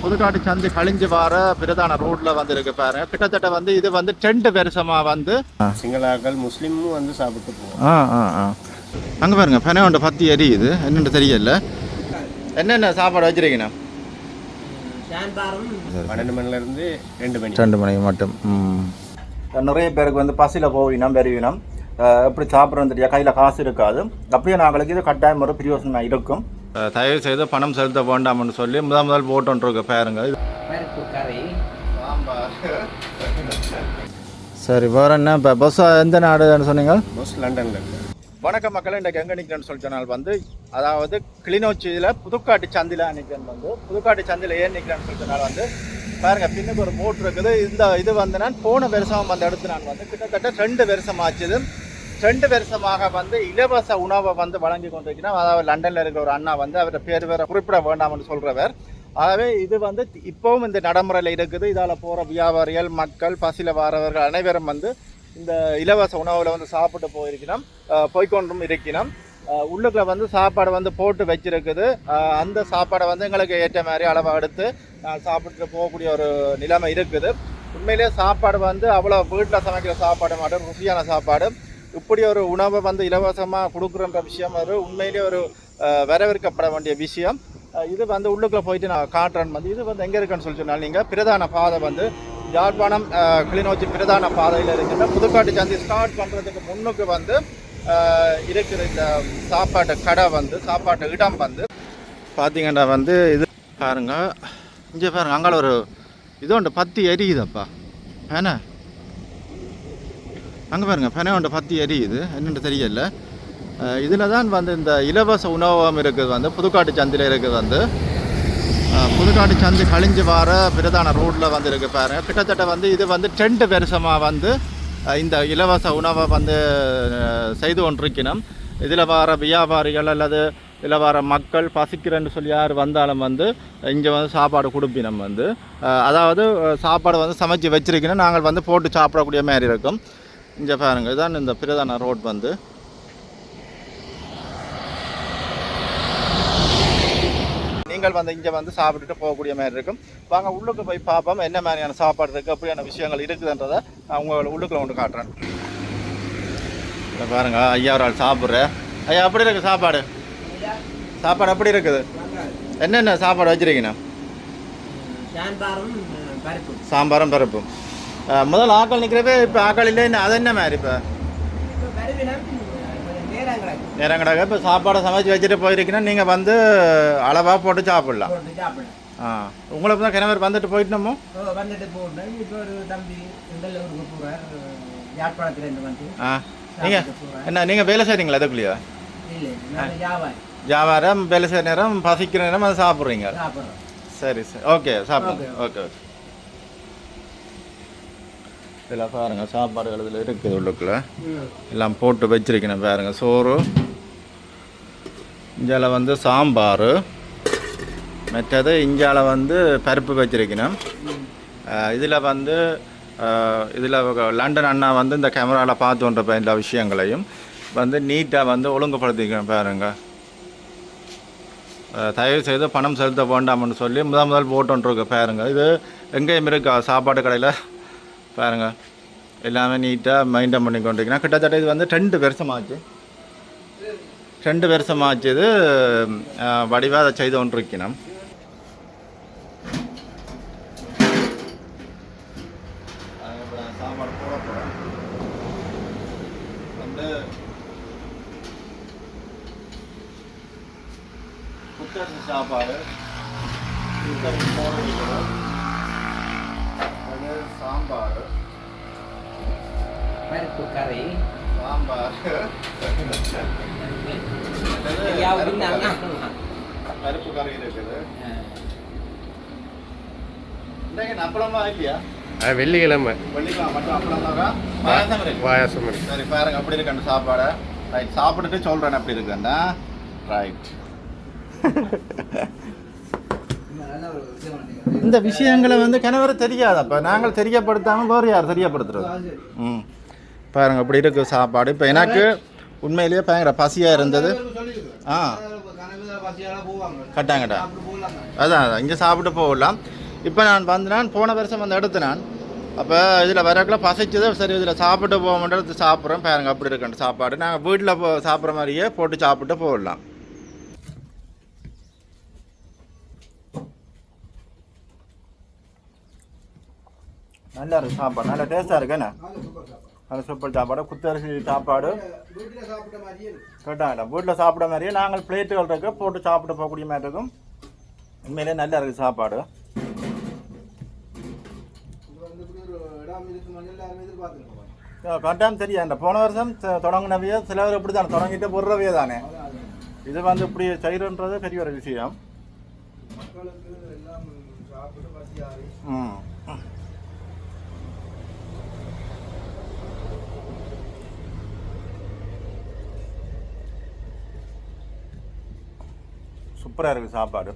புதுக்காட்டு சந்தை கழிஞ்சு வர பிரதான ரோட்ல வந்து இருக்கு பாருங்க. கிட்டத்தட்ட வந்து இது வந்து டென்ட் வருஷமா வந்து சிங்களாக்கள் முஸ்லீமும் வந்து சாப்பிட்டு போவோம் ஆ ஆ ஆ. அங்கே பாருங்க பனை ஒன்று பத்தி எரியுது. என்னென்னு தெரியல. என்னென்ன சாப்பாடு வச்சிருக்கீங்க? பன்னெண்டு மணிலேருந்து ரெண்டு மணி. ரெண்டு மணிக்கு மட்டும். நிறைய பேருக்கு வந்து பசியில் போவினம் பெருவினம் எப்படி சாப்பிட்றோம் தெரியா கையில் காசு இருக்காது. அப்படியே நாங்களுக்கு இது கட்டாயம் ஒரு பிரயோசனமாக இருக்கும். தயவு செய்து பணம் செலுத்த வேண்டாம்னு சொல்லி முதல் முதல் போட்டோன்றிருக்க பேருங்க. சரி வேறு என்ன? இப்போ பஸ் எந்த நாடுன்னு சொன்னீங்க? பஸ் லண்டனில் வணக்கம் மக்கள் இன்றைக்கு எங்கே நிற்கிறேன்னு சொல்லி சொன்னால் வந்து அதாவது கிளிநொச்சியில் புதுக்காட்டு சந்தில நிற்கிறேன் வந்து. புதுக்காட்டு சந்தில ஏன் நிற்கிறேன்னு சொல்லி சொன்னால் வந்து பாருங்க பின்னுக்கு ஒரு போட் இருக்குது. இந்த இது வந்து நான் போன வருஷம் வந்து எடுத்து நான் வந்து கிட்டத்தட்ட ரெண்டு வருஷம் ஆச்சுது ரெண்டு வருஷமாக வந்து இலவச உணவை வந்து வழங்கி கொண்டிருக்கிறோம். அதாவது லண்டனில் இருக்கிற ஒரு அண்ணா வந்து அவரை பேர் வேற குறிப்பிட வேண்டாம்னு சொல்கிறவர் ஆகவே இது வந்து இப்போவும் இந்த நடைமுறையில் இருக்குது. இதால் போகிற வியாபாரிகள் மக்கள் பசியில் வாரவர்கள் அனைவரும் வந்து இந்த இலவச உணவில் வந்து சாப்பிட்டு போயிருக்கணும் போய்கொண்டும் போய்க்கொண்டும் இருக்கணும் உள்ளுக்குள்ள வந்து சாப்பாடு வந்து போட்டு வச்சிருக்குது. அந்த சாப்பாடை வந்து எங்களுக்கு ஏற்ற மாதிரி அளவை எடுத்து நான் சாப்பிட்டு போகக்கூடிய ஒரு நிலைமை இருக்குது. உண்மையிலேயே சாப்பாடு வந்து அவ்வளோ வீட்டில் சமைக்கிற சாப்பாடு மட்டும் ருசியான சாப்பாடு இப்படி ஒரு உணவை வந்து இலவசமாக கொடுக்குறன்ற விஷயம் ஒரு உண்மையிலேயே ஒரு வரவேற்கப்பட வேண்டிய விஷயம். இது வந்து உள்ளுக்குள்ளே போயிட்டு நான் காட்டுறேன் வந்து. இது வந்து எங்கே இருக்குன்னு சொல்லி சொன்னால் நீங்கள் பிரதான பாதை வந்து யாழ்ப்பாணம் கிளிநோச்சி கிளிநொச்சி பிரதான பாதையில் இருக்கின்ற புதுக்காட்டு சந்தி ஸ்டார்ட் பண்ணுறதுக்கு முன்னுக்கு வந்து இருக்கிற இந்த சாப்பாட்டு கடை வந்து சாப்பாட்டு இடம் வந்து. பார்த்தீங்கன்னா வந்து இது பாருங்க. இங்கே பாருங்கள் அங்கே ஒரு இது ஒன்று பத்தி எரியுதப்பா. ஏன்னா அங்கே பாருங்க பனை ஒன்று பத்தி எரியுது. என்னென்று தெரியல. இதில் தான் வந்து இந்த இலவச உணவகம் இருக்குது வந்து புதுக்காட்டு சந்தையில் இருக்குது வந்து. புதுக்காட்டு சந்தி கழிஞ்சு வர பிரதான ரோட்டில் வந்து இருக்குது பாருங்க. கிட்டத்தட்ட வந்து இது வந்து டென்ட் வருஷமாக வந்து இந்த இலவச உணவை வந்து செய்து கொண்டிருக்கணும். இதில் வர வியாபாரிகள் அல்லது இதில் வர மக்கள் பசிக்கிறேன்னு சொல்லி யார் வந்தாலும் வந்து இங்கே வந்து சாப்பாடு கொடுப்பினம் வந்து. அதாவது சாப்பாடு வந்து சமைச்சு வச்சிருக்கணும். நாங்கள் வந்து போட்டு சாப்பிடக்கூடிய மாதிரி இருக்கும். இங்கே பாருங்க இதான் இந்த பிரதான ரோட் வந்து. நீங்கள் வந்து இங்கே வந்து சாப்பிட்டுட்டு போகக்கூடிய மாதிரி இருக்கும். வாங்க உள்ளுக்கு போய் பார்ப்போம் என்ன மாதிரியான சாப்பாடு இருக்குது அப்படியான விஷயங்கள் இருக்குதுன்றதை உங்களை உள்ளுக்குள்ள ஒன்று காட்டுறேன். இதை பாருங்க ஐயா ஒரு ஆள் சாப்பிட்ற. ஐயா அப்படி இருக்குது சாப்பாடு? சாப்பாடு அப்படி இருக்குது? என்னென்ன சாப்பாடு வச்சிருக்கீங்க? சாம்பாரும் பருப்பு சாம்பாரும் பருப்பும். முதல் ஆக்கள் நிற்கிறப்ப இப்போ ஆக்கள் இல்லை அது என்ன மாதிரி இப்போ? நேரம் கிடக்கு இப்போ சாப்பாடை சமைச்சு வச்சுட்டு போயிருக்கீங்கன்னா நீங்கள் வந்து அளவாக போட்டு சாப்பிட்லாம். ஆ உங்களுக்கு தான் கிணவர் வந்துட்டு போயிட்டோமோ? வந்துட்டு போட்டேன் இப்போ ஒரு தம்பி ஊருக்கு போகிறார் யாழ்ப்பாணத்துலேருந்து வந்து ஆ நீங்கள் என்ன நீங்கள் வேலை செய்கிறீங்களா அதுக்குள்ளேயா? இல்லை வியாபாரம் வேலை செய்கிற நேரம் பசிக்கிற நேரம் அதை சாப்பிட்றீங்க. சரி சரி. ஓகே சாப்பிடுங்க. Okay okay. இதில் பாருங்கள் சாப்பாடுகள் இதில் இருக்குது உள்ளுக்குள்ள. எல்லாம் போட்டு வச்சிருக்கணும் பாருங்க சோறு. இஞ்சால வந்து சாம்பார். மற்றது இஞ்சால வந்து பருப்பு வச்சிருக்கணும். இதில் வந்து இதில் லண்டன் அண்ணா வந்து இந்த கேமராவில் பார்த்து கொண்ட விஷயங்களையும். வந்து நீட்டாக வந்து ஒழுங்குபடுத்திக்கணும் பாருங்க. தயவு செய்து பணம் செலுத்த வேண்டாம்னு சொல்லி முதல் முதல் போட்டோன்றிருக்க பாருங்கள் இது எங்கேயும் இருக்கா? சாப்பாடு கடையில்? பாருங்கள் எல்லாமே நீட்டாக மெயின்டைன் பண்ணி கொண்டிருக்கேன் கிட்டத்தட்ட இது வந்து ரெண்டு வருஷமாச்சு. ரெண்டு வருஷமாச்சு இது வடிவாக அதை செய்து கொண்டிருக்கணும். சாப்பாடு போட போகிறேன் வந்து குக்கரிசி சாப்பாடு. குக்கரிசி போட வைக்கிறோம். அது சாம்பார். பருப்பு கறி. சாம்பார் பருப்பு. கறி. இருக்குது இன்றைக்கு அப்பளமா இல்லையா வெள்ளிக்கிழமை. வெள்ளிக்கிழமை மட்டும் அப்பளம் பாயசம் இருக்கு. பாயாசம் இருக்கு. சரி பாருங்க அப்படி இருக்கு சாப்பாடு. ரைட் சாப்பிட்டுட்டு சொல்றேன் அப்படி இருக்குன்னா ரைட் இந்த விஷயங்களை வந்து கிணவர தெரியாதப்ப நாங்கள் தெரியப்படுத்தாம வேறு யார் தெரியப்படுத்துறது? ம். பாருங்க அப்படி இருக்கு சாப்பாடு. இப்போ எனக்கு உண்மையிலேயே பயங்கர பசியாக இருந்தது. ஆ. கட்டாங்கடா. கட்டாங்க அதான் அதான். இங்கே சாப்பிட்டு போகலாம். இப்போ நான் வந்து நான் போன வருஷம் வந்து எடுத்து நான் அப்போ இதில் வரக்குள்ள பசிச்சது சரி இதில் சாப்பிட்டு போக மாட்டேன் சாப்பிட்றோம். பாருங்க அப்படி இருக்கணும் சாப்பாடு. நாங்கள் வீட்டில் போ சாப்பிட்ற மாதிரியே போட்டு சாப்பிட்டு போடலாம் நல்லா இருக்கு சாப்பாடு. நல்லா டேஸ்ட்டாக இருக்குண்ணே நல்ல சூப்பர் சாப்பாடு குத்தரிசி சாப்பாடு. வீட்டுல சாப்பிட்ட மாதிரியே இருக்கு. கேட்டாங்க வீட்டில் சாப்பிட மாதிரியே நாங்கள் பிளேட்டுகள் இருக்கு போட்டு சாப்பிட்டு போகக்கூடிய மாதிரி இருக்கும். உண்மையிலே நல்லா இருக்குது சாப்பாடு. கட்டாயம் தெரியும் இந்த போன வருஷம் தொடங்கினவையே சிலவர் இப்படி தானே தொடங்கிட்டு போடுறவையே தானே. இது வந்து இப்படி செய்கிறன்றது பெரிய ஒரு விஷயம். ம். சூப்பராக இருக்குது சாப்பாடு.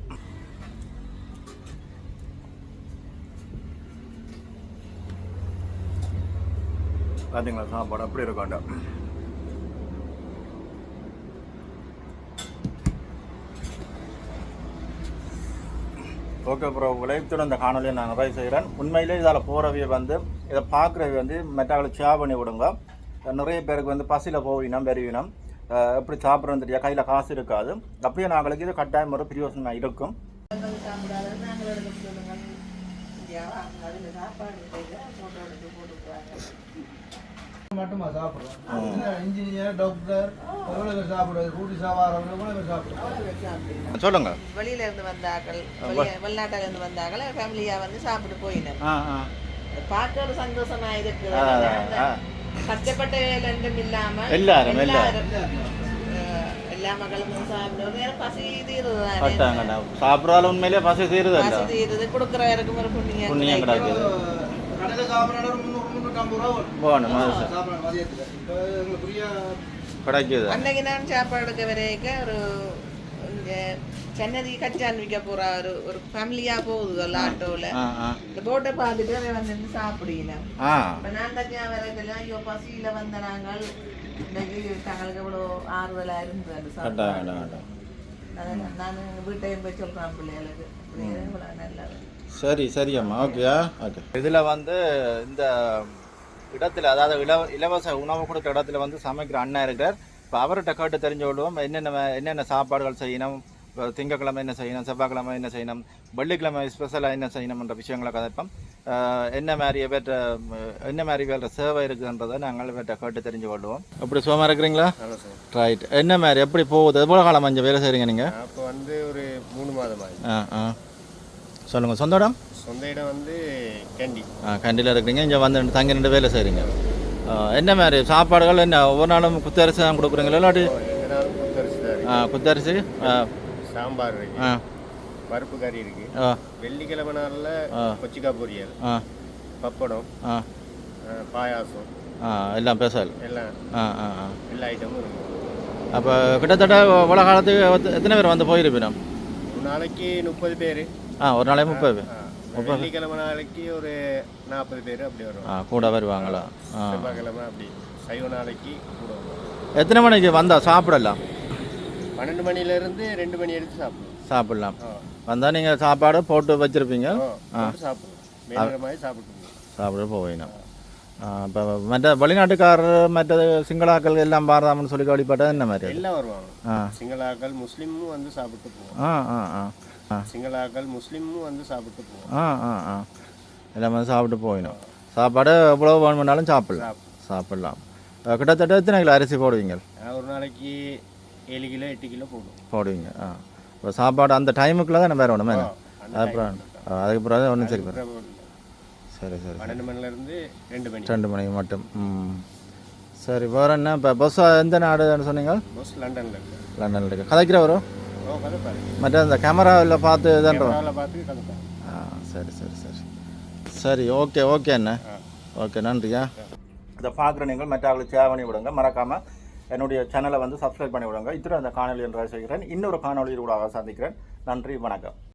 பார்த்தீங்களா சாப்பாடு? அப்படி இருக்காண்டா ஓகே ப்ரோ உழைப்புடன் இந்த காணொலியை நான் நிறைய செய்கிறேன். உண்மையிலே இதால் போகிறவைய வந்து இதை பார்க்குறவை வந்து மெட்டாவில் ஷேர் பண்ணி விடுங்க நிறைய பேருக்கு வந்து பசியில் போவினம் பெருவினம் எப்படி சாப்பிட்றது தெரியா கையில் காசு இருக்காது. அப்படியே நாங்களுக்கு இது கட்டாயம் ஒரு பிரயோசனமாக இருக்கும். சாப்பாடு மட்டுமா சாப்பிடுறோம். இன்ஜினியர் டாக்டர் எவ்வளவு பேர் சாப்பிடுறது? கூட்டி சாவாரவங்க எவ்வளவு பேர் சாப்பிடுறோம் சொல்லுங்கள் வெளியில இருந்து வந்தாக்கள் வெளிநாட்டுல இருந்து வந்தாக்கள் ஃபேமிலியா வந்து சாப்பிட்டு ஆ பார்க்க ஒரு சந்தோஷமா இருக்குது ஏன்னா பசி தீருது கட்டாங்க சாப்பிட்றாலும் உண்மையிலே பசி தீருது புண்ணியம். கிடைக்குது போகணும் கிடைக்குது அன்னைக்கு நான் சாப்பாடு எடுக்க வரைக்கும் ஒரு சென்னதி கச்சான் விற்க போற ஒரு ஒரு ஃபேமிலியா போகுது ஆட்டோல. இந்த போட்டை பார்த்துட்டு அவன் வந்து இப்ப நான் தனியா வரதுல ஐயோ பசியில வந்த நாங்கள் இன்னைக்கு தங்களுக்கு எவ்வளோ ஆறுதலா இருந்தது நான் வீட்டையும் போய் சொல்றேன் பிள்ளைகளுக்கு. சரி சரி அம்மா. ஓகேயா ஓகே. இதில் வந்து இந்த இடத்துல அதாவது இலவ இலவச உணவு கொடுக்குற இடத்துல வந்து சமைக்கிற அண்ணன் இருக்கார் இப்போ அவர்கிட்ட கேட்டு தெரிஞ்சு கொள்வோம் என்னென்ன என்னென்ன சாப்பாடுகள் செய்யணும் இப்போ திங்கக்கிழமை என்ன செய்யணும் செவ்வாய்க்கிழமை என்ன செய்யணும் வெள்ளிக்கிழமை ஸ்பெஷலாக என்ன செய்யணும்ன்ற விஷயங்களை கதைப்போம் என்ன மாதிரி இவற்ற என்ன மாதிரி வேறு சேவை இருக்குன்றதை நாங்கள் இவற்றை கேட்டு தெரிஞ்சு கொள்வோம். அப்படி சுகமாக இருக்கிறீங்களா? ரைட் என்ன மாதிரி எப்படி போகுது? எவ்வளோ காலம் அஞ்சு வேலை செய்கிறீங்க நீங்கள் அப்போ வந்து ஒரு மூணு மாதம் ஆ ஆ. சொல்லுங்கள் சொந்த இடம்? சொந்த இடம் வந்து கேண்டி. ஆ கண்டியில் இருக்கிறீங்க. இங்கே வந்து தங்கி ரெண்டு வேலை செய்கிறீங்க என்ன மாதிரி சாப்பாடுகள் என்ன ஒவ்வொரு நாளும் குத்தரிசி தான் கொடுக்குறீங்களா இல்லாட்டி? குத்தரிசி ஆ. சாம்பார் இருக்கு. ஆ. பருப்பு கறி இருக்கு. வெள்ளிக்கிழமை நாளில். கொச்சிக்காய் பொரியல். பப்படம். பாயாசம். எல்லாம் பேசல். எல்லாம். ஆ ஆ ஆ. எல்லா ஐட்டமும் இருக்கும் அப்போ கிட்டத்தட்ட உலக காலத்துக்கு எத்த- எத்தனை பேர் வந்து போயிருப்பீங்க? ஒரு நாளைக்கு முப்பது பேர். ஆ ஒரு நாளைக்கு முப்பது பேர். வெள்ளிக்கிழமை நாளைக்கு ஒரு நாற்பது பேர் அப்படி வருவாங்க. ஆ கூட வருவாங்களா? செவ்வாய்க்கிழமை அப்படி. சைவ நாளைக்கு கூட எத்தனை மணிக்கு வந்தால் சாப்பிடலாம்? பன்னெண்டு மணிலேருந்து ரெண்டு மணி எடுத்து சாப்பிடுவோம் சாப்பிடலாம். வந்தால் நீங்கள் சாப்பாடு போட்டு வச்சுருப்பீங்க? சாப்பிடுவோம் சாப்பிட்டு சாப்பிட போவீங்க இப்போ மற்ற வெளிநாட்டுக்காரர் மற்ற சிங்களாக்கள் எல்லாம் பாரதாமன்னு சொல்லி கேள்விப்பட்டது என்ன மாதிரி? எல்லாம் வருவாங்க. சிங்களாக்கள் முஸ்லீமும் வந்து சாப்பிட்டு போவோம் ஆ ஆ ஆ சிங்களாக்கள் முஸ்லீமும் வந்து சாப்பிட்டு போவோம் ஆ ஆ ஆ. எல்லாமே சாப்பிட்டு போயிடும் சாப்பாடு எவ்வளோ வேணுமென்னாலும் சாப்பிடலாம். சாப்பிடலாம். கிட்டத்தட்ட எத்தனை கிலோ அரிசி போடுவீங்க? ஒரு நாளைக்கு ஏழு கிலோ எட்டு கிலோ போடுவோம். போடுவீங்க. ஆ. இப்போ சாப்பாடு அந்த டைமுக்குள்ளே தான் வேறு ஒன்றுமே அந்த அப்புறம் அதுக்கு பிறகு ஒன்றும் சரி சரி சரி பன்னெண்டு மணிலேருந்து ரெண்டு மணி. ரெண்டு மணிக்கு மட்டும். ம். சரி வேறு என்ன? இப்போ பஸ் எந்த நாடுன்னு சொன்னீங்க? பஸ் லண்டனில் இருக்கு. லண்டனில் இருக்கு. கதைக்கிறவரோ ஓ கதை பாருங்க மற்ற இந்த கேமராவில் பார்த்து பாருங்க ஆ சரி சரி சரி. சரி ஓகே ஓகே அண்ணா ஓகே நன்றியா? இதை பார்க்குற நீங்கள் மற்றவர்களுக்கு சேவ் பண்ணி விடுங்க. மறக்காமல் என்னுடைய சேனலை வந்து சப்ஸ்கிரைப் பண்ணி விடுங்க இத்தனை அந்த காணொலி என்று செய்கிறேன். இன்னொரு காணொலியில் கூட சந்திக்கிறேன். நன்றி வணக்கம்.